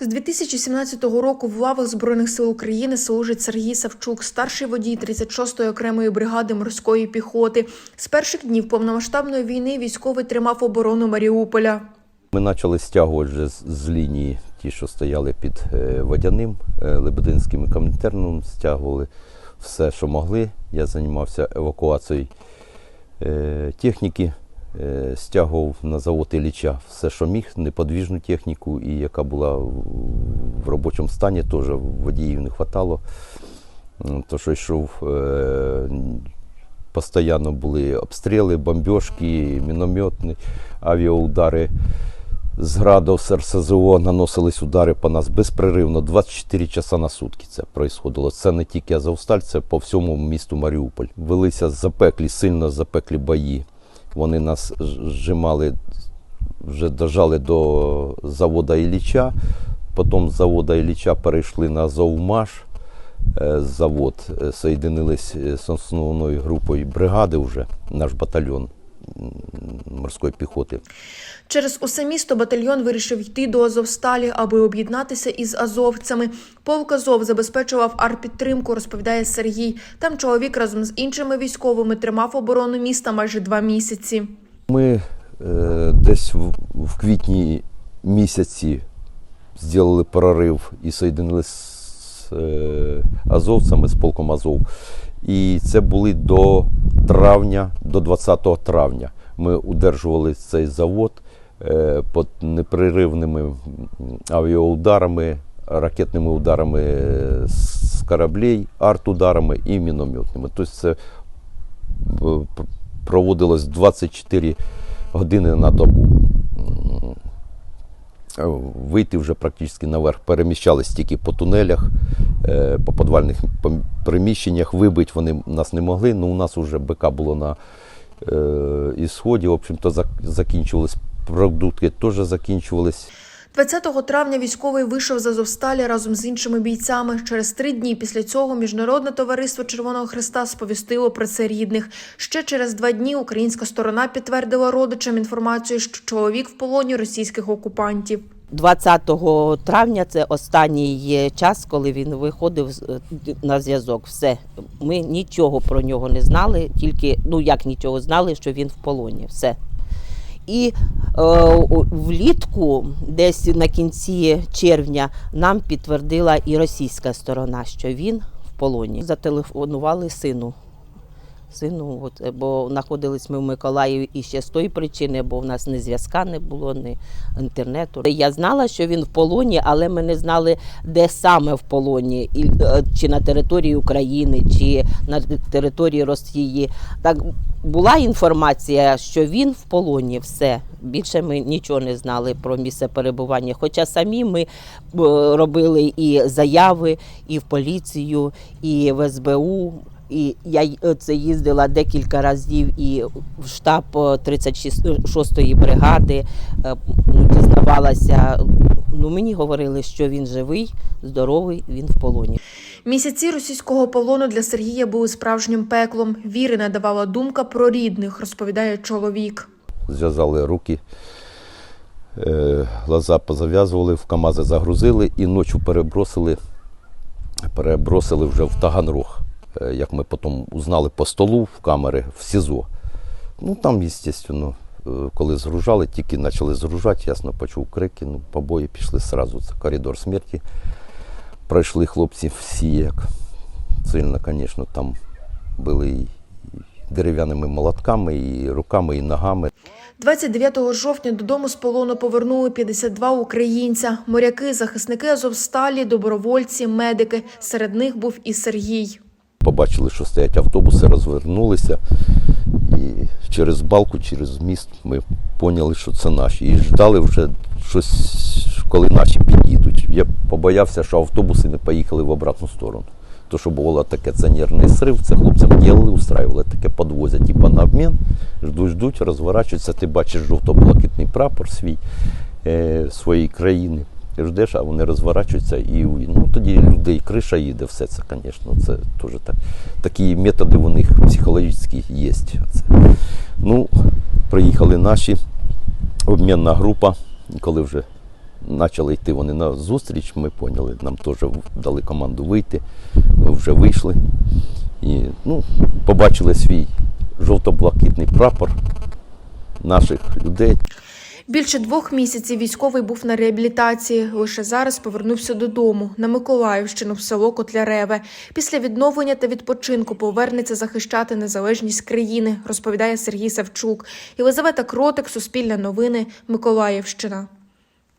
З 2017 року в лавах Збройних сил України служить Сергій Савчук, старший водій 36-ї окремої бригади морської піхоти. З перших днів повномасштабної війни військовий тримав оборону Маріуполя. Ми почали стягувати вже з, лінії ті, що стояли під е, водяним, е, Лебединським і Комінтерном, стягували все, що могли. Я займався евакуацією е, техніки, стягував на завод Ілліча все, що міг, неподвіжну техніку, і яка була в, робочому стані, теж водіїв не вистачало. То, що йшов, е, постійно були обстріли, бомбіжки, мінометні, авіаудари з градів з РСЗО наносились удари по нас безпреривно 24 часа на сутки. Це происходило. Це не тільки Азовсталь, це по всьому місту Маріуполь. Велися запеклі, сильно запеклі бої. Вони нас зжимали, вже дожали до завода Ілліча. Потім з завода Ілліча перейшли на Азовмаш. Е, Завод е, соєдинились е, з основною групою бригади вже, наш батальйон морської піхоти. Через усе місто батальйон вирішив йти до Азовсталі, аби об'єднатися із азовцями. Полк Азов забезпечував артпідтримку, розповідає Сергій. Там чоловік разом з іншими військовими тримав оборону міста майже два місяці. Ми е, десь в, в квітні місяці зробили прорив і соєдинилися з е, азовцями, з полком Азов. І це були до травня, до 20 травня. Ми удержували цей завод е, під непреривними авіаударами, ракетними ударами е, з кораблей, арт-ударами і мінометними. Тобто це проводилось 24 години на добу. Е, Вийти вже практично наверх. Переміщались тільки по тунелях, е, по підвальних пом- приміщеннях. Вибити вони нас не могли. Ну, у нас вже БК було на е, ісході. В общем-то, зак- закінчувались продукти, теж закінчувались. 20 травня військовий вийшов з Азовсталі разом з іншими бійцями. Через три дні після цього міжнародне товариство Червоного Христа сповістило про це рідних. Ще через два дні українська сторона підтвердила родичам інформацію, що чоловік в полоні російських окупантів. 20 травня це останній час, коли він виходив на зв'язок. Все. Ми нічого про нього не знали, тільки ну як нічого знали, що він в полоні. Все. І е, влітку, десь на кінці червня, нам підтвердила і російська сторона, що він в полоні. Зателефонували сину. Сину, от, е, бо знаходились ми в Миколаєві і ще з тої причини, бо в нас ні зв'язка не було, ні інтернету. Я знала, що він в полоні, але ми не знали, де саме в полоні, і, е, чи на території України, чи на території Росії. Так була інформація, що він в полоні. Все більше ми нічого не знали про місце перебування. Хоча самі ми е, робили і заяви, і в поліцію, і в СБУ. І я е, це їздила декілька разів і в штаб е, 36-ї бригади, е, ну, дізнавалася. Ну, мені говорили, що він живий, здоровий, він в полоні. Місяці російського полону для Сергія були справжнім пеклом. Віри давала думка про рідних, розповідає чоловік. зв'язали руки, е, глаза позав'язували, в КАМАЗи загрузили і ночі перебросили, перебросили вже в Таганрог. Е, Як ми потім узнали по столу в камери в СІЗО. Ну там, звісно, е, коли згружали, тільки почали згружати, ясно почув крики, ну, побої пішли одразу. Це коридор смерті. Пройшли хлопці всі, як сильно, звісно, там були і дерев'яними молотками, і руками, і ногами. 29 жовтня додому з полону повернули 52 українця. Моряки, захисники Азовсталі, добровольці, медики. Серед них був і Сергій. Побачили, що стоять автобуси, розвернулися. І через балку, через міст ми поняли, що це наші. І ждали вже щось, коли наші підійдуть. Я побоявся, що автобуси не поїхали в обратну сторону. То, що було таке, це нервний срив, це хлопцям ділили, устраювали таке подвозять, типа на обмін, ждуть, ждуть, розворачуються, ти бачиш жовто-блакитний прапор свій е, своєї країни. Ти ждеш, а вони розворачуються і ну, тоді людей криша їде, все це, звісно, це теж так. Такі методи у них психологічні є. Це. Ну, приїхали наші, обмінна група, коли вже почали йти вони на зустріч, ми поняли, нам теж дали команду вийти. Ми вже вийшли і ну, побачили свій жовто-блакитний прапор наших людей. Більше двох місяців військовий був на реабілітації. Лише зараз повернувся додому на Миколаївщину в село Котляреве. Після відновлення та відпочинку повернеться захищати незалежність країни, розповідає Сергій Савчук. Єлизавета Кротик, Суспільне новини, Миколаївщина.